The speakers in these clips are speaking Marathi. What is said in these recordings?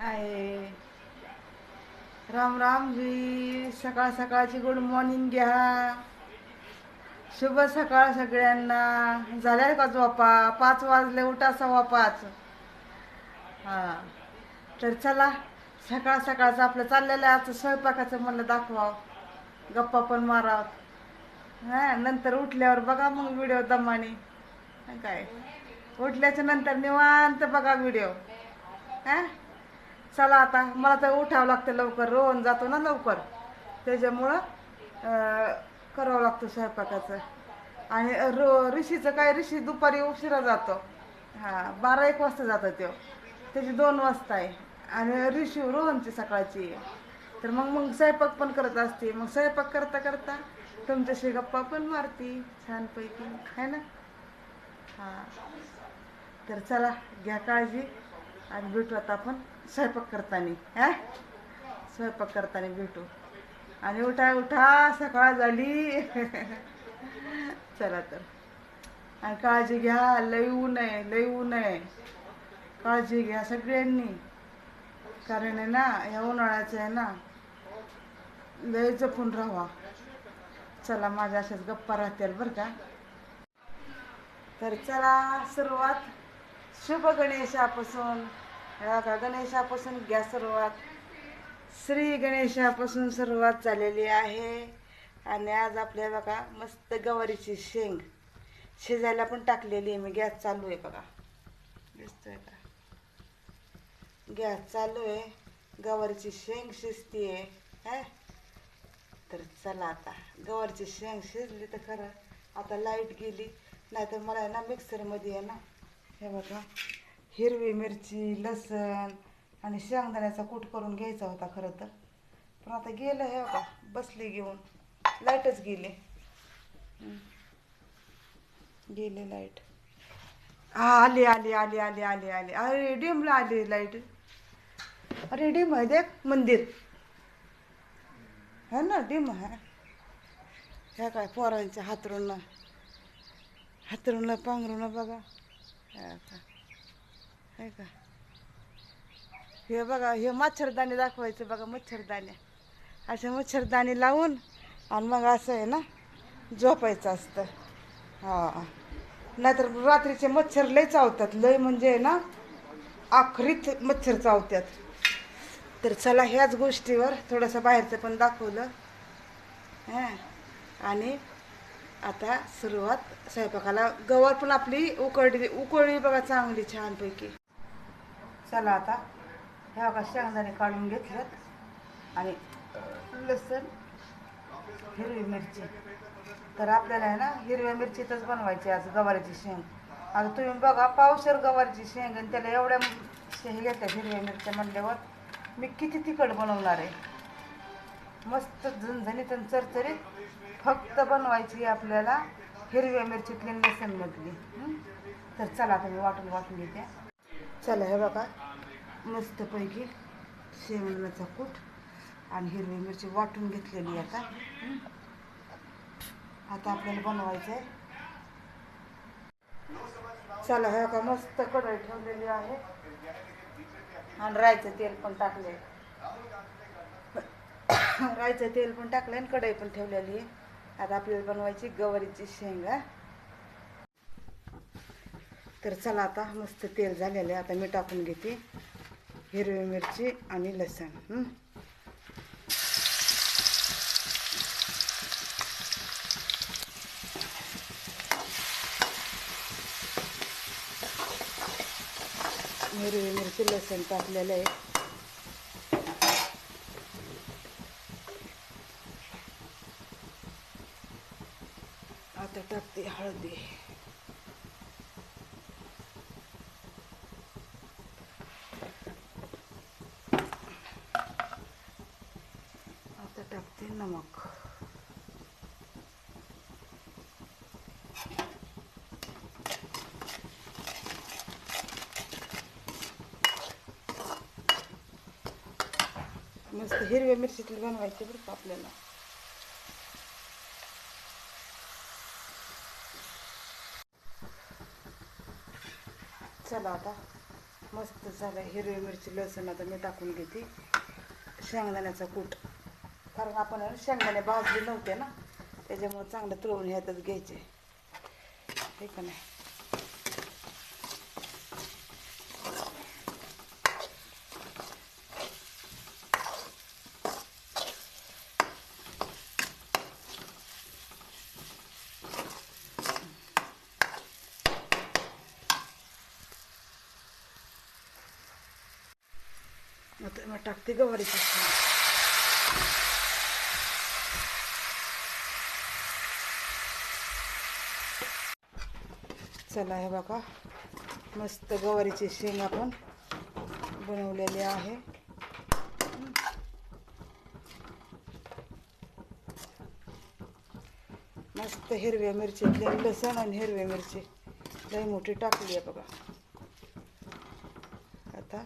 हाय. राम राम जी. सकाळ सकाळची गुड मॉर्निंग घ्या. शुभ सकाळ सगळ्यांना. झाल्या का झोपा? पाच वाजले उठा सव्वा पाच. हां. तर चला सकाळ सकाळचं आपलं चाललेलं आहे. आजचं स्वयंपाकाचं म्हणलं दाखवावं. गप्पा पण मारावं. हां नंतर उठल्यावर बघा मग व्हिडिओ दमाने. काय? उठल्याच्या नंतर निवांत बघा व्हिडिओ हां? चला आता मला तर उठावं लागतं लवकर रोहन जातो ना लवकर. त्याच्यामुळं करावं लागतं स्वयंपाकाचं. आणि रो ऋषीचं काय ऋषी दुपारी उशिरा जातो. हां बारा एक वाजता जातो तो. त्याची दोन वाजता आहे. आणि ऋषी रोहनची सकाळची आहे. तर मग मग स्वयंपाक पण करत असते. मग स्वयंपाक करता करता तुमच्याशी गप्पा पण मारती छानपैकी. है ना? हां. तर चला घ्या काळजी. आणि भेटू आता आपण स्वयंपाक करताना हा? स्वयंपाक करताना भेटू. आणि उठा उठा सकाळ झाली. चला तर. आणि काळजी घ्या लय ऊन आहे लय ऊन आहे. काळजी घ्या सगळ्यांनी. कारण आहे ना ह्या उन्हाळ्याचं आहे ना लय जपून राहा चला माझ्या अशाच गप्पा राहतील बरं का? तर चला सुरुवात. शुभ गणेशापासून बघा गणेशापासून घ्या सुरुवात. श्री गणेशापासून सुरुवात झालेली आहे. आणि आज आपल्या बघा मस्त गवारीची शेंग शिजायला पण टाकलेली आहे मी. गॅस चालू आहे बघा. दिसतोय का? गॅस चालू आहे. गवारीची शेंग शिजती आहे तर चला आता. गवारची शेंग शिजली तर खरं आता लाइट गेली. नाही तर मला ना मिक्सरमध्ये आहे ना हे बघा हिरवी मिरची लसण आणि शेंगदाण्याचा कूट करून घ्यायचा होता खरं तर. पण आता गेलं हे बघा बसली घेऊन. लाईटच गेली. गेले लाइट. हा आली आली आली आली आली आली. अरे डिमला आली लाइट. अरे डिम आहे देख मंदिर. है ना डिम आहे. ह्या काय पोरांच्या हातरून हातरूनला पांघरून बघा. ह्या का? हे का हे बघा हे मच्छरदाणी दाखवायचं बघा मच्छरदाण्या. असे मच्छरदाणी लावून आणि मग असं आहे ना झोपायचं असतं. हां. नाहीतर रात्रीचे मच्छर लय चावतात. लय म्हणजे आहे ना आखरीत मच्छर चावतात. तर चला ह्याच गोष्टीवर थोडंसं बाहेरचं पण दाखवलं. हां. आणि आता सुरुवात स्वयंपाकाला. गवर पण आपली उकळली उकळली बघा चांगली छानपैकी. चला आता ह्या बघा शेंगदाणे काढून घेतल्यात आणि लसूण हिरवी मिरची. तर आपल्याला आहे ना हिरव्या मिरचीतच बनवायची आज गवारीची शेंग. आता तुम्ही बघा पावशर गवारीची शेंग आणि त्याला एवढ्या शेंग घेतात हिरव्या मिरच्या म्हणल्यावर मी किती तिखट बनवणार आहे. मस्त झणझणीत आणि चरचरीत. फक्त बनवायची आपल्याला हिरव्या मिरचीतली आणि लसणमधली हं? तर चला तुम्ही वाटून वाटून घेते. चला हे बघा. मस्तपैकी शेंगदाण्याचा कूट आणि हिरवी मिरची वाटून घेतलेली आहे आता. आता आपल्याला बनवायचं आहे. चला हे का मस्त कढई ठेवलेली आहे. आणि रायचं तेल पण टाकले रायचं तेल पण टाकलं आणि कढई पण ठेवलेली आहे. आता आपल्याला बनवायची गवारीची शेंगा. तर चला आता मस्त तेल झालेलं आहे. आता मी टाकून घेते हिरवी मिरची आणि लसण. हिरवी मिरची लसण टाकलेलं आहे आता टाकते हळदी. आता टाकते नमक. मस्त हिरव्या मिरचीतली बनवायची बरं का आपल्याला. झाला आता. मस्त झालं. हिरवी मिरची लसूण आता मी टाकून घेते. शेंगदाण्याचा कूट. कारण आपण शेंगदाणे भाजले नव्हते ना त्याच्यामुळे चांगलं तळून ह्यातच घ्यायचे. ठीक का आता मग टाकते गवारीची चला हे बघा. मस्त गवारीची शेंग आपण बनवलेली आहे. मस्त हिरव्या मिरची लसण आणि हिरव्या मिरची. लई मोठी टाकली आहे बघा. आता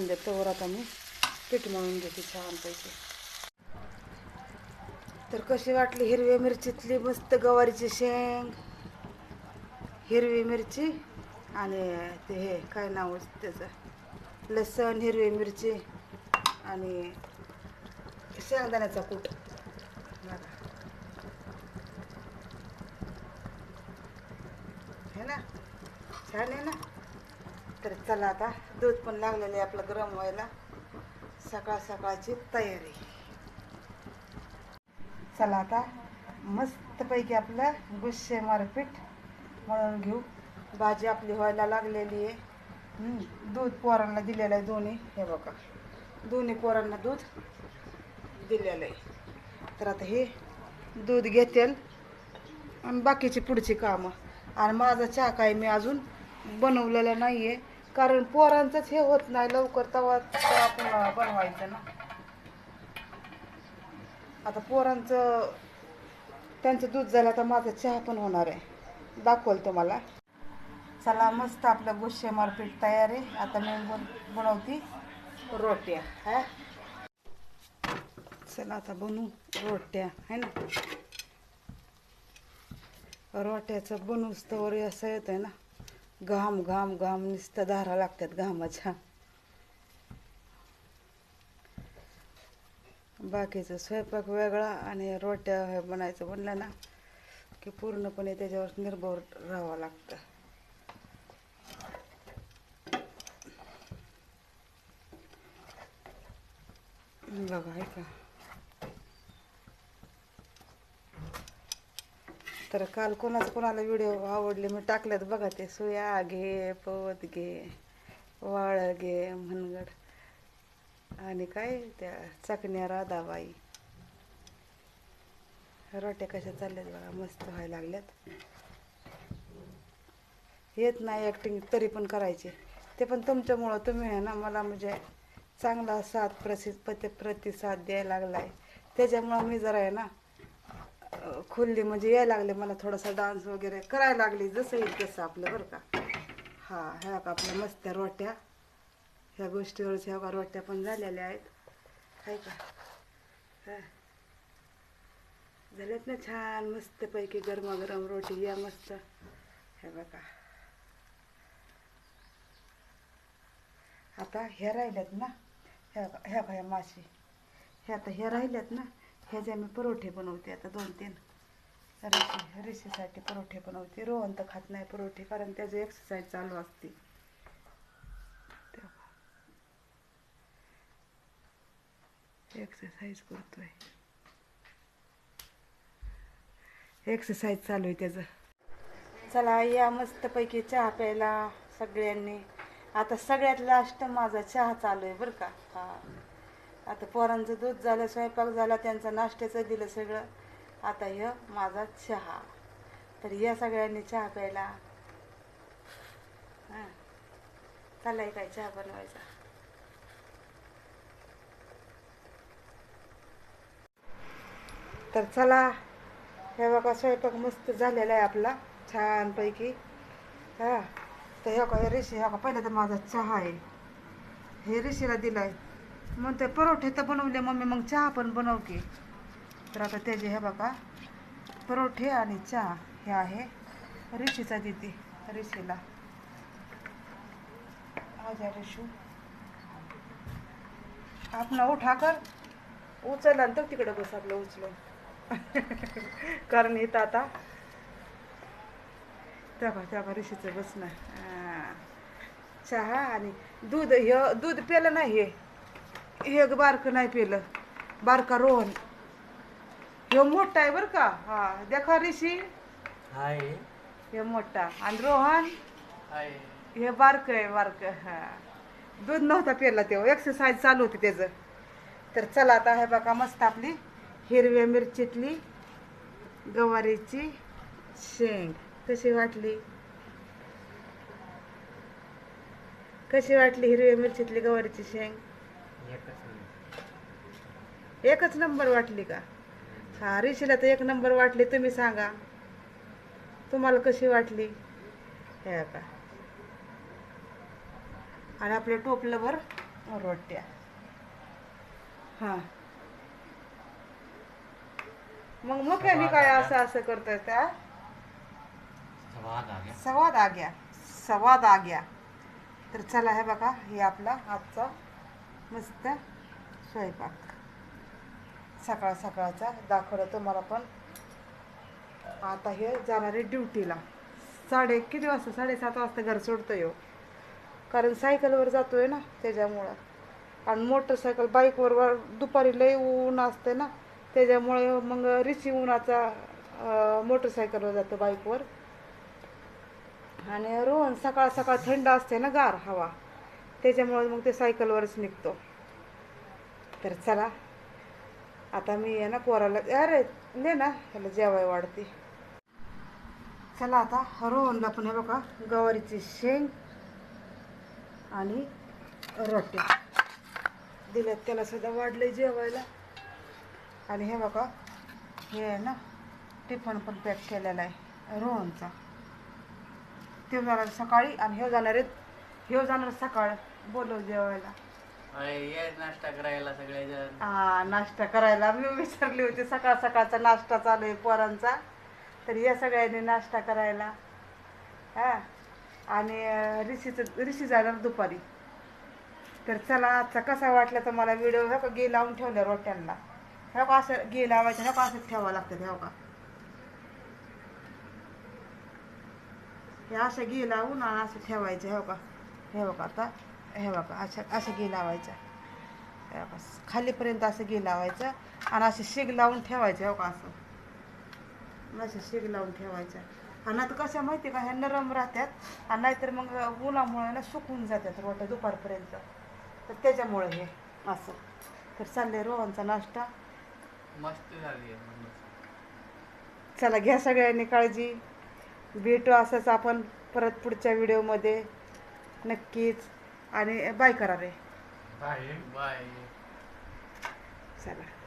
होऊन देत तवर आता मी पीठ मळून घेते छानपैकी. तर कशी वाटली हिरवी मिरचीतली मस्त गवारीची शेंग हिरवी मिरची आणि ते हे काय नाव त्याचं? लसण हिरवी मिरची आणि शेंगदाण्याचा कूट. बघा. है ना? छान आहे ना? तर चला आता. दूध पण लागलेलं आहे आपलं गरम व्हायला. सकाळ सकाळची तयारी. चला आता मस्तपैकी आपलं गुस्से मारपीट मळून घेऊ. भाजी आपली व्हायला लागलेली आहे. दूध पोरांना दिलेलं आहे दोन्ही. हे बघा दोन्ही पोरांना दूध दिलेलं आहे. तर आता हे दूध घेतेल आणि बाकीची पुढची कामं. आणि माझा चहा काय मी अजून बनवलेला नाही आहे कारण पोरांचंच हे होत नाही लवकर तवा तवा आपण बनवायचं ना. आता पोरांचं त्यांचं दूध झालं तर माझा चहा पण होणार आहे. दाखवल तुम्हाला. चला मस्त आपलं गुस्से मारपीट तयार आहे. आता मी बनवती रोट्या हा? चला आता बनवू रोट्या है ना? रोट्याचं बनवूच तर असं येतं आहे ना. घाम घाम घाम नुसतं धारा लागतात घामाच्या. बाकीचं स्वयंपाक वेगळा आणि रोट्या हे बनायचं म्हणलं ना की पूर्णपणे त्याच्यावर निर्भर राहावं लागतं. बघा ऐका का तर काल कोणाचा कोणाला व्हिडिओ आवडले मी टाकल्यात बघा ते. सुया घे पवत घे वाळ घे म्हणगड. आणि काय त्या चकण्या राधाबाई. रोट्या कशा चालल्यात बघा मस्त व्हायला लागल्यात. येत नाही ॲक्टिंग तरी पण करायचे. ते पण तुमच्यामुळं तुम्ही आहे ना मला म्हणजे चांगला साथ प्रसि प्रतिसाद द्यायला लागला आहे त्याच्यामुळं मी जरा आहे ना खुलली म्हणजे यायला लागले मला थोडासा डान्स वगैरे करायला लागली जसं येईल तसं आपलं बरं का. हा ह्या का आपल्या मस्त रोट्या. ह्या गोष्टीवरच ह्या का रोट्या पण झालेल्या आहेत. काय का? हां. झाल्यात ना छान मस्तपैकी गरमागरम रोटी या मस्त. हे बघा. आता ह्या राहिल्यात ना ह्या ह्या ह्या माशी. ह्या आता ह्या राहिल्यात ना ह्याचे मी परोठे बनवते आता दोन तीन. रिशी रिशीसाठी परोठे बनवते. रोहन तर खात नाही परोठे कारण त्याचं एक्सरसाइज चालू असते. एक्सरसाइज करतोय. एक्सरसाइज चालू आहे त्याचं. चला या मस्तपैकी चहा प्यायला सगळ्यांनी. आता सगळ्यात लास्ट माझा चहा चालू आहे बरं का? हा. आता पोरांचं दूध झालं स्वयंपाक झाला त्यांचं नाश्त्याचं दिलं सगळं. आता हे माझा चहा. तर या सगळ्यांनी चहा प्यायला. हां. चाललाय काय चहा बनवायचा? तर चला हे बघा स्वयंपाक मस्त झालेला आहे आपला छानपैकी. हा. तर हे का रिशी हा का पहिला तर माझा चहा आहे. हे ऋषीला दिला आहे मग ते परोठे तर बनवले मम्मी मग चहा पण बनव की. तर आता त्याचे हे बघा परोठे आणि चहा हे आहे ऋषीचा देते ऋषीला. माझ्या ऋषू आपण उठा कर. उचल तर तिकडं बस आपलं उचलून. कारण इथं आता त्या बघा त्या ऋषीचं बसणं. चहा आणि दूध हे दूध पेलं नाही हे हे ग बारकं नाही पेलं. बारका रोहन. ह्यो मोठा आहे बरं का? हा देखा ऋषी. हाय. हे मोठा. आणि रोहन? हाय. हे बारकं आहे बारकं. हा. दूध नव्हता पेला तेव्हा. एक्सरसाइज चालू होती त्याचं. तर चला आता हे बघा मस्त आपली हिरव्या मिरचीतली गवारीची शेंग. कशी वाटली? कशी वाटली हिरव्या मिरचीतली गवारीची शेंग? एकच नंबर वाटली का? हा ऋषीला तर एक नंबर वाटली. तुम्ही सांगा. तुम्हाला कशी वाटली? हे का आणि आपल्या टोपलंभर रोट्या. हां. मग मक्याने काय असं असं करतोय त्या? स्वाद आ गया सवाद आ गया सवाद आ गया तर चला हे बघा हे आपला आजचा मस्त स्वयंपाक. सकाळ सकाळचा दाखवलं तुम्हाला पण. आता हे जाणारे ड्युटीला. साडे किती वाजता? साडेसात वाजता घर सोडतो येऊ हो. कारण सायकलवर जातोय ना त्याच्यामुळं. आणि मोटरसायकल बाईकवर वर दुपारी लय ऊन असते ना. त्याच्यामुळे मग रिची उन्हाचा मोटरसायकलवर जातो बाईकवर. आणि रोहन सकाळ सकाळ थंड असते ना गार हवा. त्याच्यामुळे मग ते सायकलवरच निघतो. तर चला आता मी आहे ना पोराला अरे ने ना ह्याला जेवाय वाढते. चला आता रोहनला पण हे बघा गवारीची शेंग आणि रोटे दिल्यात त्याला सुद्धा वाढलंय जेवायला. आणि हे बघा हे आहे ना टिफन पण पॅक केलेला आहे रोहनचा. ते जाणार सकाळी आणि हे जाणार आहेत हे जाणार सकाळ. बोलव जेवायला. ये नाश्ता करायला सगळेजण. हा नाश्ता करायला. मी विचारली होती सकाळ सकाळचा नाश्ता चालू आहे पोरांचा. तर या सगळ्यांनी नाश्ता करायला. हा. आणि ऋषीचं ऋषी जाणार दुपारी. तर चला आजचा कसा वाटला तर मला व्हिडिओ हो का गे लावून ठेवल्या रोट्यांना. हो का असं गे लावायचं हो का असं ठेवावं लागतं हो का हे असं गे लावून आणि असं ठेवायचं हो का हे बघा आता. हे बघा अशा असं गे लावायचं हे खालीपर्यंत असं गे लावायचं आणि असं शिग लावून ठेवायचं हो का असं. असं शिग लावून ठेवायचं आणि आता कसं माहिती का ह्या नरम राहतात आणि नाहीतर मग उन्हामुळे ना सुकून जातात रोट्या दुपारपर्यंत. तर त्याच्यामुळे हे असं. तर चाललंय रोहनचा नाश्ता. मस्त झाली चला घ्या सगळ्यांनी काळजी. भेटू असंच आपण परत पुढच्या व्हिडिओमध्ये नक्कीच. आणि बाय करा रे. Bye bye. चला.